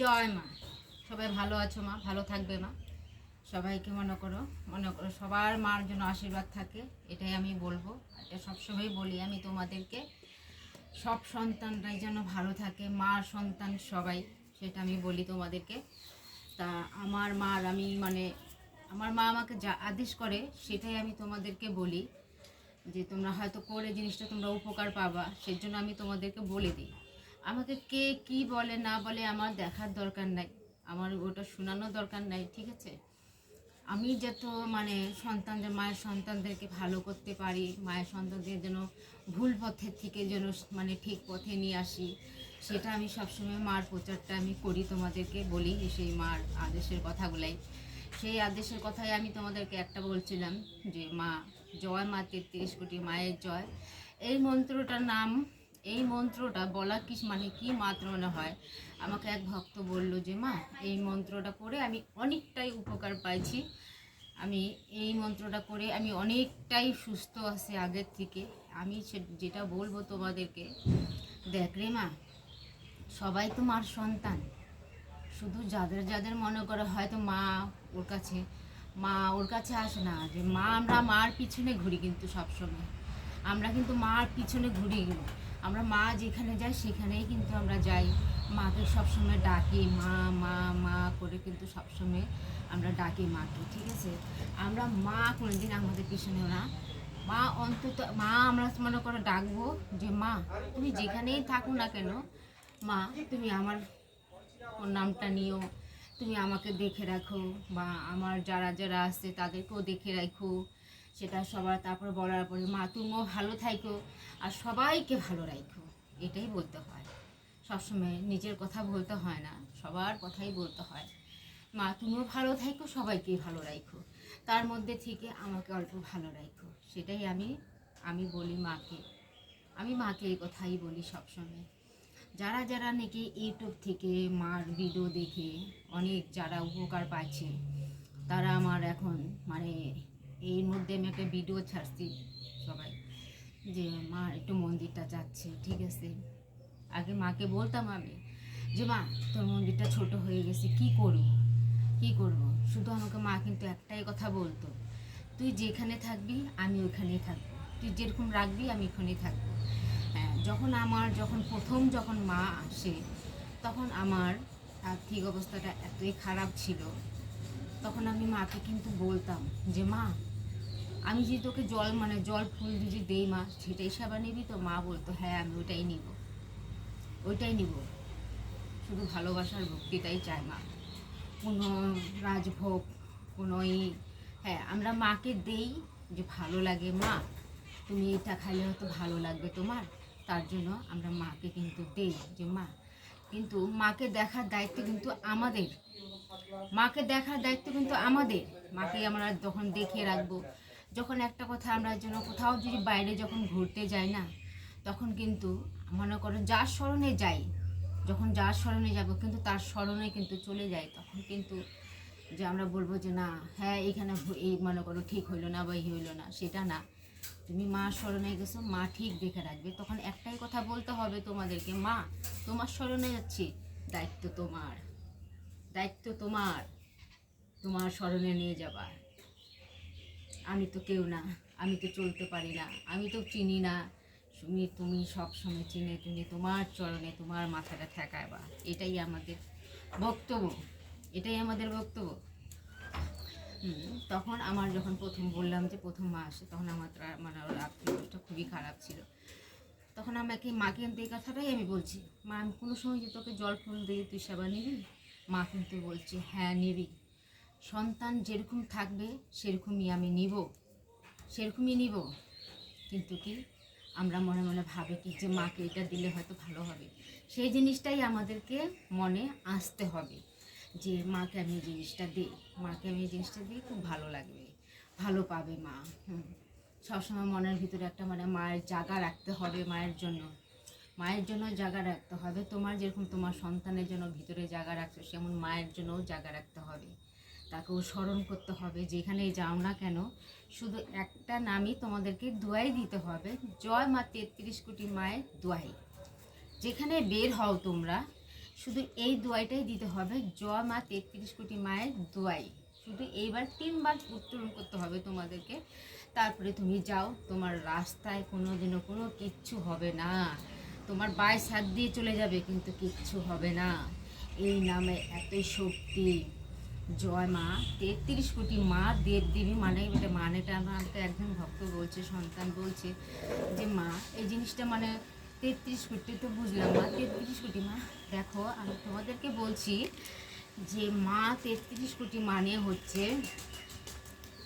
জয় মা। সবাই ভালো আছো মা, ভালো থাকবে মা। সবাইকে মনে করো মনে করো সবার মার জন্য আশীর্বাদ থাকে, এটাই আমি বলব। এটা সবসময় বলি আমি তোমাদেরকে, সব সন্তানরাই যেন ভালো থাকে মার সন্তান সবাই, সেটা আমি বলি তোমাদেরকে। তা আমার মার আমি মানে আমার মা আমাকে যা আদেশ করে, সেটাই আমি তোমাদেরকে বলি। যে তোমরা হয়তো করে জিনিসটা তোমরা উপকার পাবা, সেজন্য আমি তোমাদেরকে বলে দিই। আমাকে কে কি বলে, না বলে আমার দেখার দরকার নাই। আমার ওটা শোনানোর দরকার নাই, ঠিক আছে? আমি যত মানে সন্তানদের, মায়ের সন্তানদেরকে ভালো করতে পারি, মায়ের সন্তানদের যেন ভুল পথের থেকে যেন মানে ঠিক পথে নিয়ে আসি, সেটা আমি সবসময় মার প্রচারটা আমি করি তোমাদেরকে বলি সেই মার আদেশের কথাগুলাই। সেই আদেশের কথাই আমি তোমাদেরকে একটা বলছিলাম, যে মা, জয় মা তেত্রিশ কোটি মায়ের জয়। এই মন্ত্রটার নাম এই মন্ত্রটা বলা কি মানে কি মাত্র মনে হয়? আমাকে এক ভক্ত বলল যে, মা, এই মন্ত্রটা করে আমি অনেকটাই উপকার পাইছি। আমি এই মন্ত্রটা করে আমি অনেকটাই সুস্থ আছি আগের থেকে। আমি যেটা বলব তোমাদেরকে, দেখ রে মা, সবাই তো মার সন্তান। শুধু যাদের যাদের মনে করে হয়তো মা ওর কাছে, মা ওর কাছে আসে না, যে মা আমরা মার পিছনে ঘুরি কিন্তু সবসময়। আমরা কিন্তু মার পিছনে ঘুরি। আমরা মা যেখানে যাই, সেখানেই কিন্তু আমরা যাই। মাকে সবসময় ডাকি, মা মা মা করে কিন্তু সবসময় আমরা ডাকি মাকে, ঠিক আছে? আমরা মা কোনোদিন আমাদের পিছনে না। মা অন্তত, মা আমরা মনে করে ডাকবো যে, মা, তুমি যেখানেই থাকো না কেন, মা, তুমি আমার নামটা নিও। তুমি আমাকে দেখে রাখো বা আমার যারা যারা আছে তাদেরকেও দেখে রাখো। সেটা সবার, তারপর বলার পরে মা তুমিও ভালো থাইকো আর সবাইকে ভালো রাখো এটাই বলতে হয়। সবসময় নিজের কথা বলতে হয় না, সবার কথাই বলতে হয়। মা তুমিও ভালো থাকো সবাইকেই ভালো রাখো তার মধ্যে থেকে আমাকে অল্প ভালো রাখো সেটাই আমি আমি বলি মাকে। আমি মাকে এই কথাই বলি সবসময়। যারা যারা নাকি ইউটিউব থেকে মার ভিডিও দেখে অনেক যারা উপকার পাচ্ছে, তারা আমার এখন মানে এর মধ্যে আমি একটা ভিডিও ছাড়ছি সবাই, যে মা একটু মন্দিরটা যাচ্ছে, ঠিক আছে? আগে মাকে বলতাম আমি, যে মা, তোর মন্দিরটা ছোট হয়ে গেছে, কি করব? কি করব? শুধু আমাকে মা কিন্তু একটাই কথা বলতো, তুই যেখানে থাকবি, আমি ওখানেই থাকব। তুই যেরকম রাখবি, আমি ওখানেই থাকব। হ্যাঁ যখন আমার, যখন প্রথম যখন মা আসে, তখন আমার আর্থিক অবস্থাটা এতই খারাপ ছিল, তখন আমি মাকে কিন্তু বলতাম, যে মা আমি যদি তোকে জল মানে জল, ফুল যদি দেই মা, সেটাই সেবা নিবি তো? মা বলতো হ্যাঁ আমি ওইটাই নিব। ওইটাই নিব। শুধু ভালোবাসার ভক্তিটাই চায় মা। কোনো রাজভোগ কোনো ই হ্যাঁ আমরা মাকে দেই যে ভালো লাগে মা। তুমি এটা খাইলে হয়তো ভালো লাগবে তোমার। তার জন্য আমরা মাকে কিন্তু দেই যে মা। কিন্তু মাকে দেখার দায়িত্ব কিন্তু আমাদের। মাকে দেখার দায়িত্ব কিন্তু আমাদের। মাকে আমরা যখন দেখে রাখব যখন একটা কথা আমরা যেন কোথাও যদি বাইরে যখন ঘুরতে যাই না, তখন কিন্তু মনে করো যার স্মরণে যাই, যখন যার স্মরণে যাব কিন্তু তার স্মরণে কিন্তু চলে যায় তখন কিন্তু যে আমরা বলব যে না হ্যাঁ এখানে এই মনে করো ঠিক হইল না বা এই হইল না, সেটা না। তুমি মা স্মরণে গেছো, মা ঠিক দেখে রাখবে। তখন একটাই কথা বলতে হবে তোমাদেরকে, মা, তোমার স্মরণে যাচ্ছি, দায়িত্ব তোমার দায়িত্ব তোমার তোমার স্মরণে নিয়ে যাবার। আমি তো কেউ না, আমি তো চলতে পারি না, আমি তো চিনি না। তুমি তুমি সব সময় চিনে তুমি তোমার চরণে তোমার মাথাটা ঠেকাবা এটাই আমাদের বক্তব্য, এটাই আমাদের বক্তব্য। তখন আমার যখন প্রথম বললাম যে প্রথম মা আসে, তখন আমার মানে অবস্থা খুবই খারাপ ছিল। তখন আমাকে মাকে এই কথাটাই আমি বলছি, মা, আমি কোনো সময় যে তোকে জল ফুল দিয়ে তুই সেবা নিবি? মা কিন্তু বলছে হ্যাঁ নিবি। সন্তান যেরকম থাকবে, সেরকমই আমি নিব। সেরকমই নিব। কিন্তু কি, আমরা মনে মনে ভাবি কি যে, মাকে এটা দিলে হয়তো ভালো হবে। সেই জিনিসটাই আমাদেরকে মনে আসতে হবে যে, মাকে আমি জিনিসটা দিই। মাকে আমি জিনিসটা দিই, খুব ভালো লাগবে। ভালো পাবে মা। সবসময় মনের ভিতরে একটা মানে মায়ের জায়গা রাখতে হবে মায়ের জন্য। মায়ের জন্য জায়গা রাখতে হবে। তোমার যেরকম তোমার সন্তানের জন্য ভিতরে জায়গা রাখছো, সেমন মায়ের জন্যও জায়গা রাখতে হবে। তাকেও স্মরণ করতে হবে যেখানেই যাও না কেন, শুধু একটা নামই তোমাদেরকে দোয়াই দিতে হবে, জয় মা তেত্রিশ কোটি মায়ের দোয়াই। যেখানে বের হও তোমরা, শুধু এই দোয়াইটাই দিতে হবে, জয় মা তেত্রিশ কোটি মায়ের দোয়াই। শুধু এইবার তিনবার উচ্চারণ করতে হবে তোমাদেরকে, তারপরে তুমি যাও, তোমার রাস্তায় কোনো দিনও কোনো কিচ্ছু হবে না। তোমার বাইশ হাত দিয়ে চলে যাবে, কিন্তু কিচ্ছু হবে না। এই নামে এতই শক্তি। জয় মা, তেত্রিশ কোটি মা, দেব দেবী মানে এটা মানেটা আমাকে একজন ভক্ত বলছে, সন্তান বলছে যে মা, এই জিনিসটা মানে তেত্রিশ কোটি তো বুঝলাম মা তেত্রিশ কোটি মা। দেখো, আমি তোমাদেরকে বলছি যে মা, তেত্রিশ কোটি মানে হচ্ছে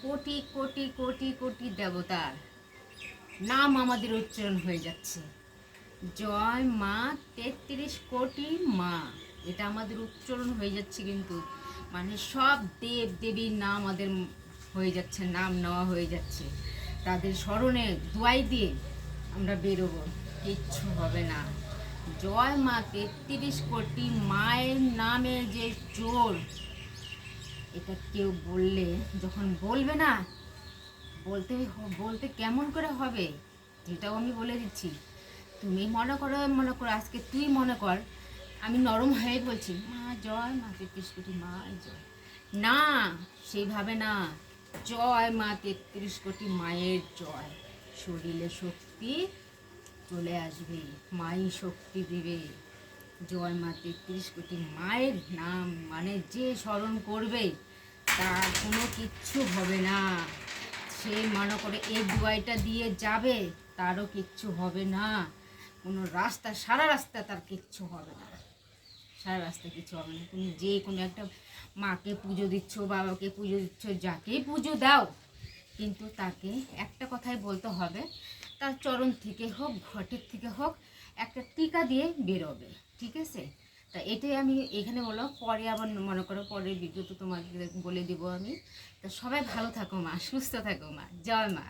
কোটি কোটি কোটি কোটি দেবতার নাম আমাদের উচ্চারণ হয়ে যাচ্ছে। জয় মা, তেত্রিশ কোটি মা, এটা আমাদের উচ্চারণ হয়ে যাচ্ছে কিন্তু মানে সব দেব দেবীর নাম আমাদের হয়ে যাচ্ছে, নাম নেওয়া হয়ে যাচ্ছে। তাদের স্মরণে দোয়াই দিয়ে আমরা বেরোবো। কিচ্ছু হবে না। জয় মা তেত্রিশ কোটি মায়ের নামে যে জোর এটা কেউ বললে, যখন বলবে না, বলতে বলতে কেমন করে হবে? এটাও আমি বলে দিচ্ছি। তুমি মনে করো মনে করো, আজকে তুই মনে কর আমি নরম হয়ে বলছি, মা, জয়, মা তেত্রিশ কোটি মা, জয়। না, সেইভাবে না। জয়, মা তেত্রিশ কোটি মায়ের জয়। শরীরে শক্তি চলে আসবে, মাই শক্তি দেবে। জয়, মা তেত্রিশ কোটি মায়ের নাম মানে যে স্মরণ করবে, তার কোনো কিচ্ছু হবে না। সে মনে করে এই দুয়াইটা দিয়ে যাবে, তারও কিচ্ছু হবে না। কোনো রাস্তা, সারা রাস্তা তার কিচ্ছু হবে না। সারা রাস্তা কিছু হবে না। তুমি যে কোনো একটা মাকে পুজো দিচ্ছ, বাবাকে পুজো দিচ্ছ, যাকেই পুজো দাও, কিন্তু তাকে একটা কথাই বলতে হবে, তার চরণ থেকে হোক, ঘটের থেকে হোক, একটা টিকা দিয়ে বেরোবে, ঠিক আছে? তা এটাই আমি এখানে বললাম, পরে আবার মনে করো পরের ভিডিও তো তোমাকে বলে দিব আমি। তা সবাই ভালো থাকো মা, সুস্থ থাকো মা, জয় মা।